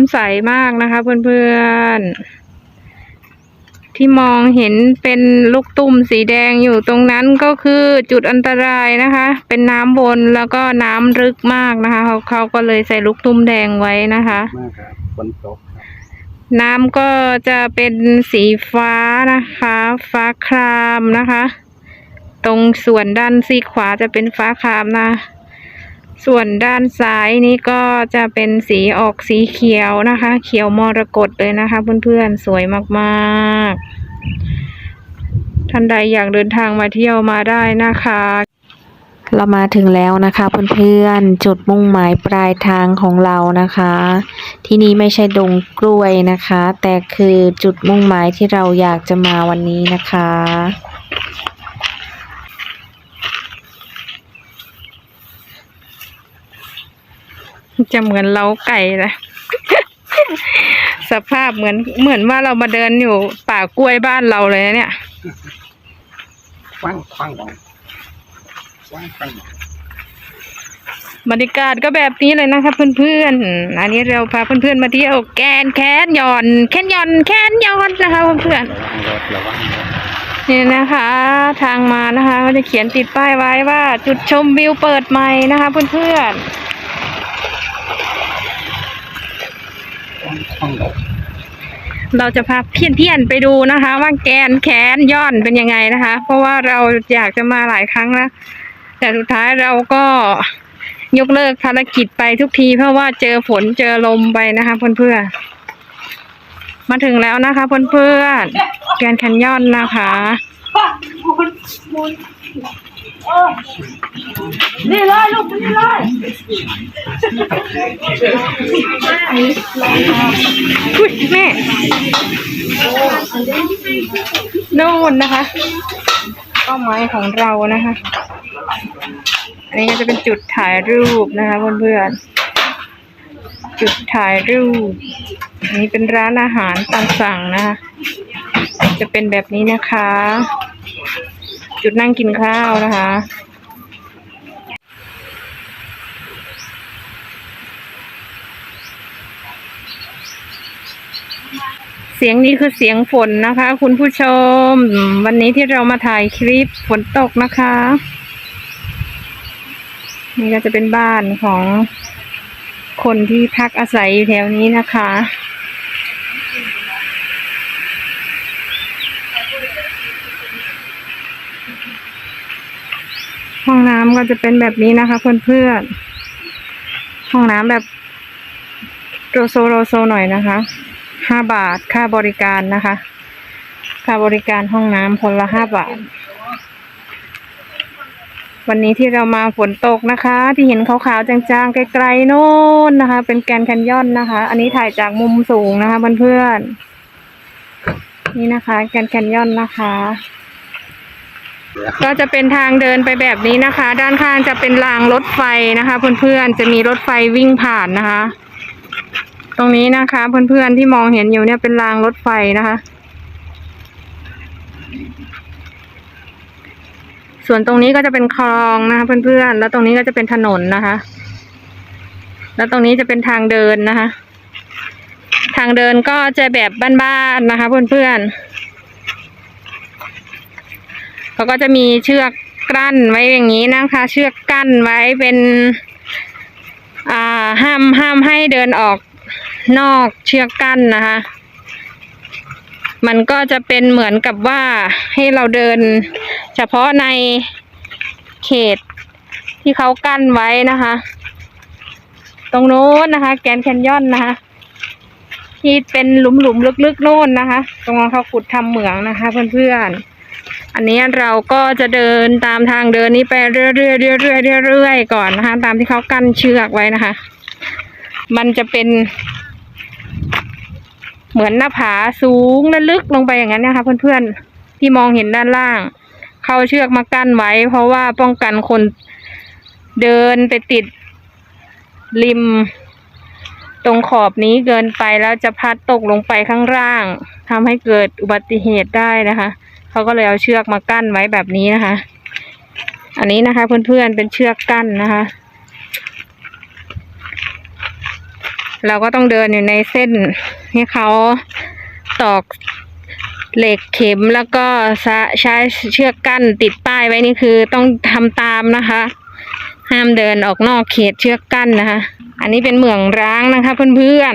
ำใสมากนะคะเพื่อนๆ ที่มองเห็นเป็นลูกตุ่มสีแดงอยู่ตรงนั้นก็คือจุดอันตรายนะคะ เป็นน้ำวนแล้วก็น้ำลึกมากนะคะ เขาเขาก็เลยใส่ลูกตุ่มแดงไว้นะคะมากครับฝนตกครับน้ำก็จะเป็นสีฟ้านะคะ ฟ้าครามนะคะ ตรงส่วนด้านซีกขวาจะเป็นฟ้าครามนะ ส่วนด้านซ้ายนี้ก็จะเป็นสีออกสีเขียวนะคะ เขียวมรกตเลยนะคะ เพื่อนๆสวยมากๆ ท่านใดอยากเดินทางมาเที่ยวมาได้นะคะ เรามาถึงแล้วนะคะเพื่อนๆจุดมุ่งหมายปลายทางของเรานะคะ ที่นี่ไม่ใช่ดงกล้วยนะคะ แต่คือจุดมุ่งหมายที่เราอยากจะมาวันนี้นะคะ จะเหมือนเล้าไก่เลยสภาพเหมือนเหมือนว่าเรามาเดินอยู่ป่ากล้วยบ้านเราเลยนะเนี่ยคว้างควงควงคว้างบรรยากาศก็แบบนี้เลยนะคะเพื่อนๆ อันนี้เราพาเพื่อนๆมาเที่ยวแกนแคนยอน แคนยอนแคนยอนนะคะเพื่อนระวังรถระวังรถๆนี่นะคะ ทางมานะคะก็จะเขียนติดป้ายไว้ว่า จุดชมวิวเปิดใหม่นะคะเพื่อนค ว้างคว้าเราจะพาเพี้ยนๆไปดูนะคะ ว่าแกนแคนยอนเป็นยังไงนะคะ เพราะว่าเราอยากจะมาหลายครั้งแล้วแต่สุดท้ายเราก็ยกเลิกภารกิจไปทุกที เพราะว่าเจอฝนเจอลมไปนะคะเพื่อนๆมาถึงแล้วนะคะเพื่อนๆแกรนด์แคนยอนนะคะ นี่เลยลูกนี่เลยอุ้ยแม่นู่นนะคะเป้าหมายของเรานะคะ อันนี้ก็จะเป็นจุดถ่ายรูปนะคะเพื่อนๆจุดถ่ายรูป อันนี้เป็นร้านอาหารตามสั่งนะคะ จะเป็นแบบนี้นะคะ จุดนั่งกินข้าวนะคะ เสียงนี้คือเสียงฝนนะคะ คุณผู้ชม วันนี้ที่เรามาถ่ายคลิปฝนตกนะคะ นี่ก็จะเป็นบ้านของคนที่พักอาศัยอยู่แถวนี้นะคะ ห้องน้ำก็จะเป็นแบบนี้นะคะเพื่อนๆ ห้องน้ำแบบโรโซโรโซหน่อยนะคะ ห้าบาทค่าบริการนะคะ ค่าบริการห้องน้ำคนละห้าบาท วันนี้ที่เรามาฝนตกนะคะ ที่เห็นขาวๆจางๆ ไกลๆโน่นนะคะ เป็นแกนแคนยอนนะคะ อันนี้ถ่ายจากมุมสูงนะคะเพื่อนๆ นี่นะคะ แกนแคนยอนนะคะ ก็จะเป็นทางเดินไปแบบนี้นะคะ ด้านข้างจะเป็นรางรถไฟนะคะ เพื่อนๆจะมีรถไฟวิ่งผ่านนะคะ ตรงนี้นะคะ เพื่อนๆที่มองเห็นอยู่เนี่ยเป็นรางรถไฟนะคะ ส่วนตรงนี้ก็จะเป็นคลองนะคะเพื่อนๆแล้วตรงนี้ก็จะเป็นถนนนะคะ แล้วตรงนี้จะเป็นทางเดินนะคะ ทางเดินก็จะแบบบ้านๆนะคะ เพื่อนๆ เขาก็จะมีเชือกกั้นไว้อย่างนี้นะคะ เชือกกั้นไว้เป็นอ่าห้ามห้ามให้เดินออกนอกเชือกกั้นนะคะ มันก็จะเป็นเหมือนกับว่าให้เราเดิน เฉพาะในเขตที่เขากั้นไว้นะคะ ตรงโน้นนะคะ แกนแคนยอนนะคะ ที่เป็นหลุมหลุมลึกๆโน่นนะคะ ตรงนั้นเขาขุดทำเหมืองนะคะ เพื่อนๆ อันนี้เราก็จะเดินตามทางเดินนี้ไปเรื่อยๆเรื่อยๆเรื่อยๆก่อนนะคะ ตามที่เขากั้นเชือกไว้นะคะ มันจะเป็น เหมือนหน้าผาสูงและลึกลงไปอย่างนั้นนะคะ เพื่อนๆที่มองเห็นด้านล่าง เขาเชือกมากั้นไว้ เพราะว่าป้องกันคนเดินไปติดริม ตรงขอบนี้เกินไปแล้วจะพัดตกลงไปข้างล่างทำให้เกิดอุบัติเหตุได้นะคะเขาก็เลยเอาเชือกมากั้นไว้แบบนี้นะคะ อันนี้นะคะเพื่อนๆเป็นเชือกกั้นนะคะ เราก็ต้องเดินอยู่ในเส้นที่เขาตอกเหล็กเข็มแล้วก็ใช้ใช้เชือกกั้นติดป้ายไว้นี่คือต้องทำตามนะคะ ห้ามเดินออกนอกเขตเชือกกั้นนะคะ อันนี้เป็นเหมืองร้างนะคะ เพื่อน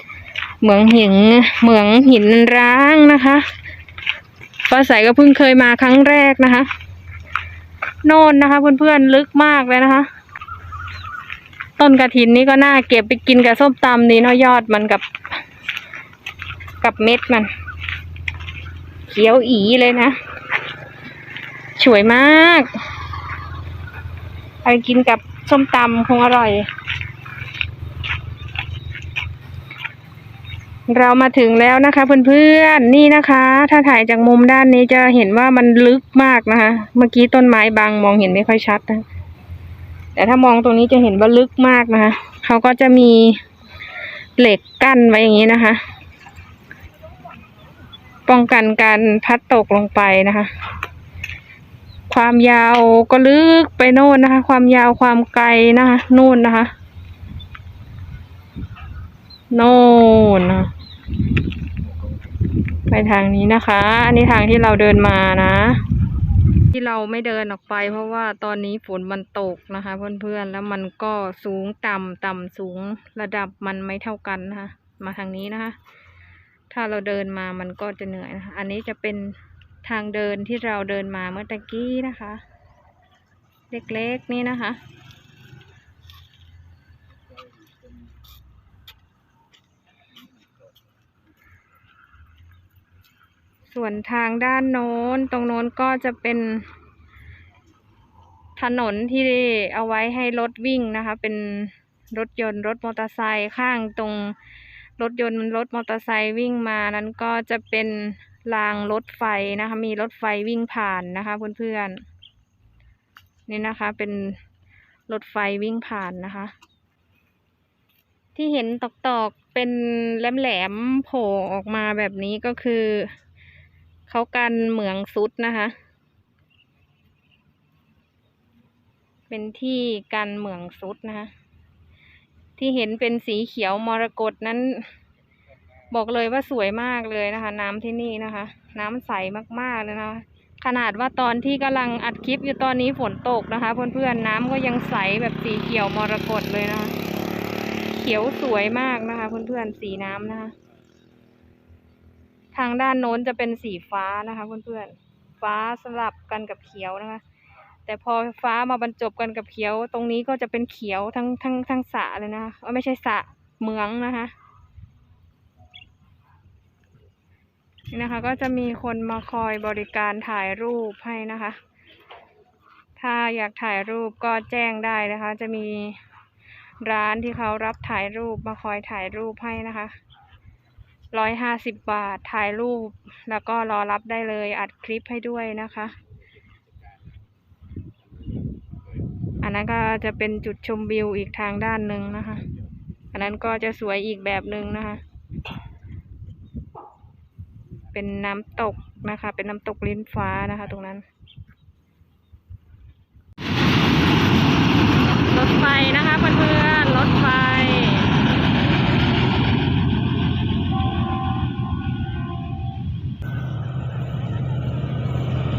ๆ เหมืองหินเหมืองหินร้างนะคะฟ้าใสก็เพิ่งเคยมาครั้งแรกนะคะ โน่นนะคะเพื่อนๆลึกมากเลยนะคะ ต้นกระถินนี่ก็น่าเก็บไปกินกับส้มตำนี่เนาะยอดมันกับ กับเม็ดมัน เขียวอีเลยนะสวยมาก ไปกินกับส้มตำคงอร่อย เรามาถึงแล้วนะคะเพื่อนๆนี่นะคะ ถ้าถ่ายจากมุมด้านนี้จะเห็นว่ามันลึกมากนะคะ เมื่อกี้ต้นไม้บางมองเห็นไม่ค่อยชัดนะแต่ถ้ามองตรงนี้จะเห็นว่าลึกมากนะคะเขาก็จะมีเหล็กกั้นไว้อย่างนี้นะคะ ป้องกันการพัดตกลงไปนะคะ ความยาวก็ลึกไปโน่นนะคะ ความยาวความไกลนะคะนู่นนะคะโน่นนะไปทางนี้นะคะ อันนี้ทางที่เราเดินมานะ ที่เราไม่เดินออกไป เพราะว่าตอนนี้ฝนมันตกนะคะ เพื่อนๆแล้วมันก็สูงต่ำต่ำสูงระดับมันไม่เท่ากันนะคะ มาทางนี้นะคะ ถ้าเราเดินมามันก็จะเหนื่อยนะคะ อันนี้จะเป็น ทางเดินที่เราเดินมาเมื่อตะกี้นะคะ เล็กๆนี่นะคะ ส่วนทางด้านโน้นตรงโน้นก็จะเป็น ถนนที่เอาไว้ให้รถวิ่งนะคะ เป็นรถยนต์รถมอเตอร์ไซค์ข้างตรงรถยนต์รถมอเตอร์ไซค์วิ่งมานั้นก็จะเป็น รางรถไฟนะคะ มีรถไฟวิ่งผ่านนะคะเพื่อนๆนี่นะคะ เป็นรถไฟวิ่งผ่านนะคะ ที่เห็นตอกๆเป็นแหลมๆโผล่ออกมาแบบนี้ก็คือเขากันเหมืองซุดนะคะ เป็นที่กันเหมืองซุดนะคะ ที่เห็นเป็นสีเขียวมรกตนั้น บอกเลยว่าสวยมากเลยนะคะ น้ำที่นี่นะคะ น้ำใสมากๆเลยนะคะขนาดว่าตอนที่กำลังอัดคลิปอยู่ตอนนี้ฝนตกนะคะ เพื่อนๆน้ำก็ยังใสแบบสีเขียวมรกตเลยนะคะ เขียวสวยมากนะคะ เพื่อนๆสีน้ำนะคะ ทางด้านโน้นจะเป็นสีฟ้านะคะ เพื่อนๆฟ้าสลับกันกับเขียวนะคะ แต่พอฟ้ามาบรรจบกันกับเขียว ตรงนี้ก็จะเป็นเขียวทั้งทั้งทั้งสะเลยนะคะไม่ใช่สะเมืองนะคะ นี่นะคะ ก็จะมีคนมาคอยบริการถ่ายรูปให้นะคะ ถ้าอยากถ่ายรูปก็แจ้งได้นะคะ จะมีร้านที่เขารับถ่ายรูปมาคอยถ่ายรูปให้นะคะร้อยห้าสิบบาทถ่ายรูป แล้วก็รอรับได้เลยอัดคลิปให้ด้วยนะคะ อันนั้นก็จะเป็นจุดชมวิวอีกทางด้านหนึ่งนะคะ อันนั้นก็จะสวยอีกแบบหนึ่งนะคะ เป็นน้ำตกนะคะ เป็นน้ำตกลิ้นฟ้านะคะ ตรงนั้น รถไฟนะคะเพื่อนๆรถไฟ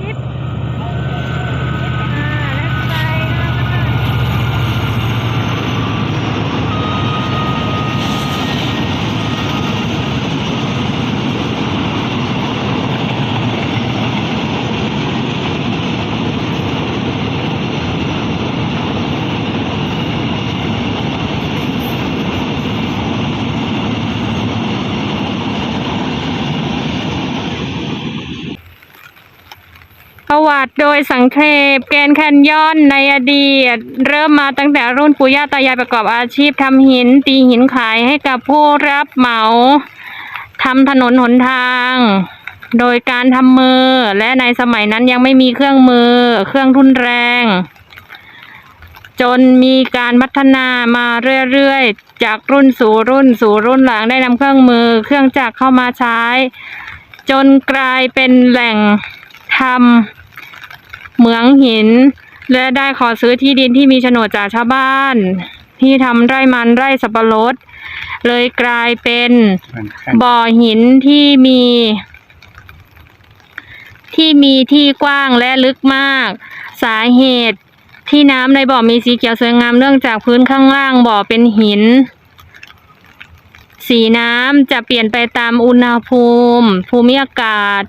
ทิปอ่ารถไฟนะคะ ประวัติโดยสังเขปแกนแคนยอนในอดีต เริ่มมาตั้งแต่รุ่นปู่ย่าตายายประกอบอาชีพทำหิน ตีหินขายให้กับผู้รับเหมาทำถนนหนทาง โดยการทำมือ และในสมัยนั้นยังไม่มีเครื่องมือ เครื่องทุนแรง จนมีการพัฒนามาเรื่อยๆ จากรุ่นสู่รุ่นสู่รุ่นหลังได้นำเครื่องมือ เครื่องจักรเข้ามาใช้ จนกลายเป็นแหล่งทำ เหมืองหิน และได้ขอซื้อที่ดินที่มีโฉนดจากชาวบ้าน ที่ทำไร่มันไร่สับปะรด เลยกลายเป็นมันขั้นบ่อหินที่มี ที่มีที่กว้างและลึกมาก สาเหตุที่น้ำในบ่อมีสีเขียวสวยงามเนื่องจากพื้นข้างล่างบ่อเป็นหิน สีน้ำจะเปลี่ยนไปตามอุณหภูมิ ภูมิอากาศ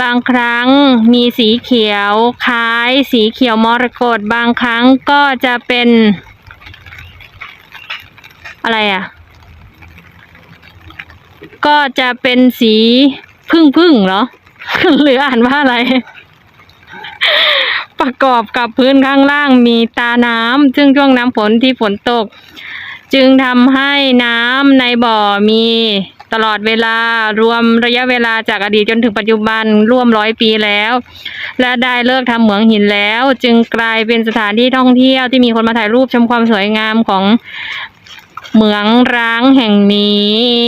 บางครั้งมีสีเขียวคล้ายสีเขียวมรกตบางครั้งก็จะเป็น อะไรอะ ก็จะเป็นสีพึ่งพึ่งเหรอ หรืออ่านว่าอะไร ประกอบกับพื้นข้างล่างมีตาน้ำซึ่งช่วงน้ำฝนที่ฝนตก จึงทำให้น้ำในบ่อมี ตลอดเวลารวมระยะเวลาจากอดีตจนถึงปัจจุบันร่วมร้อยปีแล้ว และได้เลิกทำเหมืองหินแล้ว จึงกลายเป็นสถานที่ท่องเที่ยวที่มีคนมาถ่ายรูปชมความสวยงามของเหมืองร้างแห่งนี้